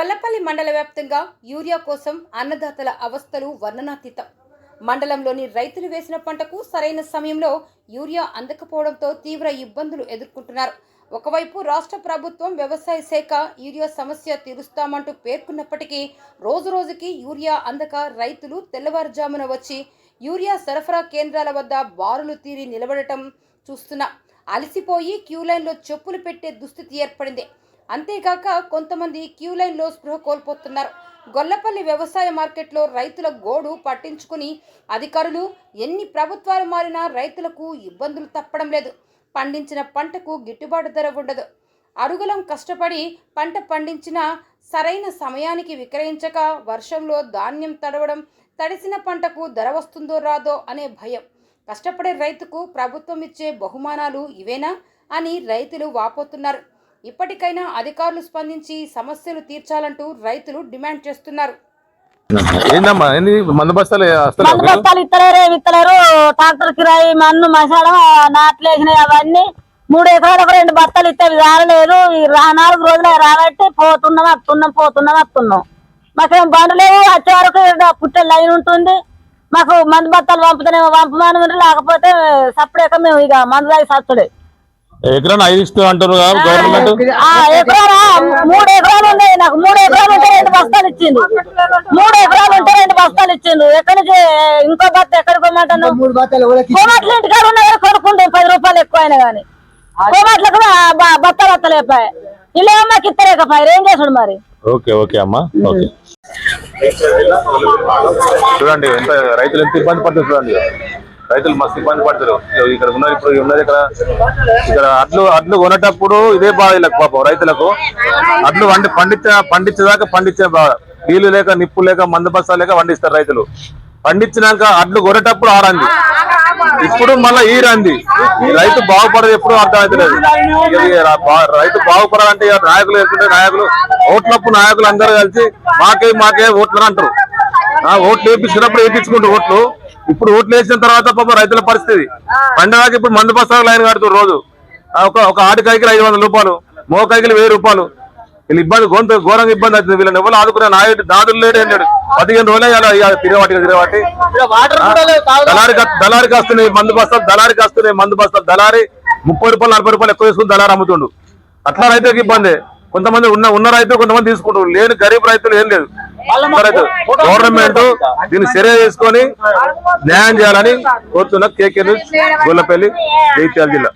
గొల్లపల్లి మండల వ్యాప్తంగా యూరియా కోసం అన్నదాతల అవస్థలు వర్ణనాతీతం. మండలంలోని రైతులు వేసిన పంటకు సరైన సమయంలో యూరియా అందకపోవడంతో తీవ్ర ఇబ్బందులు ఎదుర్కొంటున్నారు. ఒకవైపు రాష్ట్ర ప్రభుత్వం వ్యవసాయ శాఖ యూరియా సమస్య తీరుస్తామంటూ పేర్కొన్నప్పటికీ రోజు రోజుకి యూరియా అందక రైతులు తెల్లవారుజామున వచ్చి యూరియా సరఫరా కేంద్రాల వద్ద బారులు తీరి నిలబడటం చూస్తున్నా. అలసిపోయి క్యూ లైన్లో చెప్పులు పెట్టే దుస్థితి ఏర్పడింది. అంతేకాక కొంతమంది క్యూ లైన్లో స్పృహ కోల్పోతున్నారు. గొల్లపల్లి వ్యవసాయ మార్కెట్లో రైతుల గోడు పట్టించుకుని అధికారులు ఎన్ని ప్రభుత్వాలు మారినా రైతులకు ఇబ్బందులు తప్పడం లేదు. పండించిన పంటకు గిట్టుబాటు ధర ఉండదు. అరుగులం కష్టపడి పంట పండించిన సరైన సమయానికి విక్రయించక వర్షంలో ధాన్యం తడవడం తడిసిన పంటకు ధర వస్తుందో రాదో అనే భయం. కష్టపడే రైతుకు ప్రభుత్వం ఇచ్చే బహుమానాలు ఇవేనా అని రైతులు వాపోతున్నారు. ఇప్పటికైనా అధికారులు స్పందించి సమస్యలు తీర్చాలంటూ రైతులు డిమాండ్ చేస్తున్నారు. ఏందమ్మా? ఏంది? మందు బస్తాలు? బస్తాలు ఇస్తలేరు ట్రాక్టర్ కిరాయి మన్ను మసాలం నాట్లు వేసినాయి అవన్నీ మూడు ఎకరాలకు రెండు బస్తాలు ఇస్తే రాలేదు ఈ రా- నాలుగు రోజులే రాబట్టి పోతున్నాం వస్తున్నాం పోతున్నాం వస్తున్నాం మాకేం బండ్లు లేవు. వచ్చే వరకు పుట్టే లైన్ ఉంటుంది. మాకు మందు బస్తాలు పంపుతానేమో పంపమని లేకపోతే సప్పుడేక మేము ఇక మందు సచ్చుడే ఎకరాన్ని ఐదు ఇస్తూ అంటారు కదా గవర్నమెంట్ మూడు ఎకరాలు ఉన్నాయి నాకు. మూడు ఎకరాలు ఉంటే రెండు బస్తాలు ఇచ్చిండు. మూడు ఎకరాలు ఉంటే రెండు బస్తాలు ఇచ్చిండు. ఎక్కడి నుంచి ఇంకో బస్తా ఎక్కడికి పోమంటాను? కోమట్ల ఇంటికాడ ఉన్న దగ్గర కొనుక్కుంటే పది రూపాయలు ఎక్కువ అయినా గానీ. కోమట్లకు బత్త బత్తలు అయిపోయాయి ఇలా మాకు ఇత్తలేకపోయారు ఏం చేసుడు మరి? ఓకే ఓకే అమ్మా. ఓకే. చూడండి ఎంత రైతులు ఎంత ఇబ్బంది పడుతుంది చూడండి. రైతులు మస్తు ఇబ్బంది పడతారు. ఇక్కడ ఉన్నది ఇప్పుడు ఉన్నది ఇక్కడ. ఇక్కడ అడ్లు అడ్లు కొనేటప్పుడు ఇదే బాధ వీళ్ళకి పాపం రైతులకు. అడ్లు వండి పండించ పండించేదాకా పండించే బాధ నీళ్ళు లేక నిప్పు లేక మందు బస్తాలు లేక పండిస్తారు రైతులు. పండించినాక అడ్లు కొనేటప్పుడు ఆరంది. ఇప్పుడు మళ్ళీ ఈ రంది ఈ రైతు బాగుపడదు ఎప్పుడు అర్థమవుతలేదు రైతు బాగుపడాలంటే ఇక నాయకులు ఎత్తుంటే నాయకులు ఓట్లప్పుడు నాయకులు అందరూ కలిసి మాకే మాకే ఓట్లు అంటారు ఆ ఓట్లు వేపించినప్పుడు వేపించుకుంటారు ఓట్లు. ఇప్పుడు ఓట్లు వేసిన తర్వాత పాపం రైతుల పరిస్థితి. పండగకి ఇప్పుడు మందు బస్తాలు లైన్ కడుతున్నారు రోజు. ఒక ఒక ఆడి కైకిలు ఐదు వందల రూపాయలు మో కైకిలు వెయ్యి రూపాయలు. వీళ్ళు ఇబ్బంది గొంతు ఘోరంగా ఇబ్బంది అవుతుంది. వీళ్ళని ఎవరు ఆదుకునే నాయుడు నాదులు లేడు లేడు. పదిహేను రోజులే ఇక తిరగబట్టి తిరగబట్టి. దళారి దళారికి వస్తున్నాయి మందు బస్తాలు దళారికి వస్తున్నాయి మందు బస్తాలు. దళారి ముప్పై రూపాయలు నలభై రూపాయలు ఎక్కువ వేసుకుని దళారి అమ్ముతుండు. అట్లా రైతులకు ఇబ్బంది. కొంతమంది ఉన్న ఉన్న రైతులు కొంతమంది తీసుకుంటారు. లేని గరీబ్ రైతులు ఏం లేదు. గవర్నమెంట్ దీన్ని చర్య చేసుకొని న్యాయం చేయాలని కోరుతున్న కేకే న్యూస్ గొల్లపల్లి జైత్యాల జిల్లా.